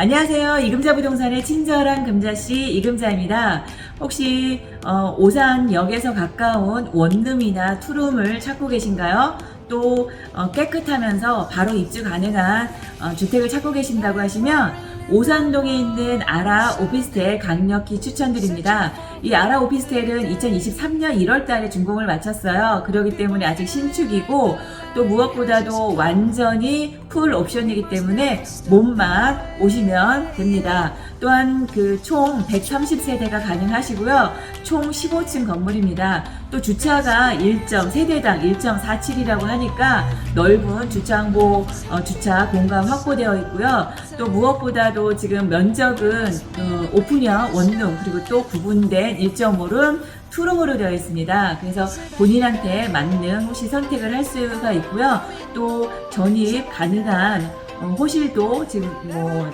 안녕하세요. 이금자 부동산의 친절한 금자씨 이금자입니다. 혹시 어, 오산역에서 가까운 원룸이나 투룸을 찾고 계신가요? 또 어, 깨끗하면서 바로 입주 가능한 어, 주택을 찾고 계신다고 하시면 오산동에 있는 아라 오피스텔 강력히 추천드립니다. 이 아라 오피스텔은 2023년 1월 달에 준공을 마쳤어요. 그렇기 때문에 아직 신축이고 또 무엇보다도 완전히 풀 옵션이기 때문에 몸만 오시면 됩니다. 또한 그 총 130세대가 가능하시고요. 총 15층 건물입니다. 또 주차가 1점, 세대당 1.47이라고 하니까 넓은 주차항보, 어, 주차 공간 확보되어 있고요. 또 무엇보다도 지금 면적은 어, 오픈형 원룸 그리고 또 구분된 1.5룸 투룸으로 되어 있습니다. 그래서 본인한테 맞는 호실 선택을 할 수가 있고요. 또 전입 가능한 어, 호실도 지금 뭐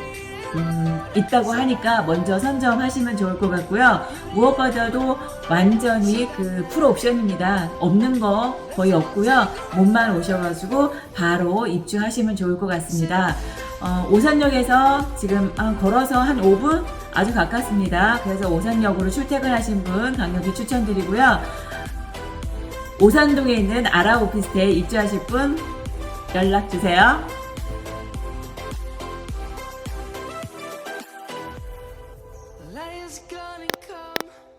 음, 있다고 하니까 먼저 선점하시면 좋을 것 같고요. 무엇보다도 완전히 그 풀 옵션입니다. 없는 거 거의 없고요. 몸만 오셔가지고 바로 입주하시면 좋을 것 같습니다. 어, 오산역에서 지금 아, 걸어서 한 5분 아주 가깝습니다. 그래서 오산역으로 출퇴근하신 분 강력히 추천드리고요. 오산동에 있는 아라 오피스텔 입주하실 분 연락 주세요. gonna come.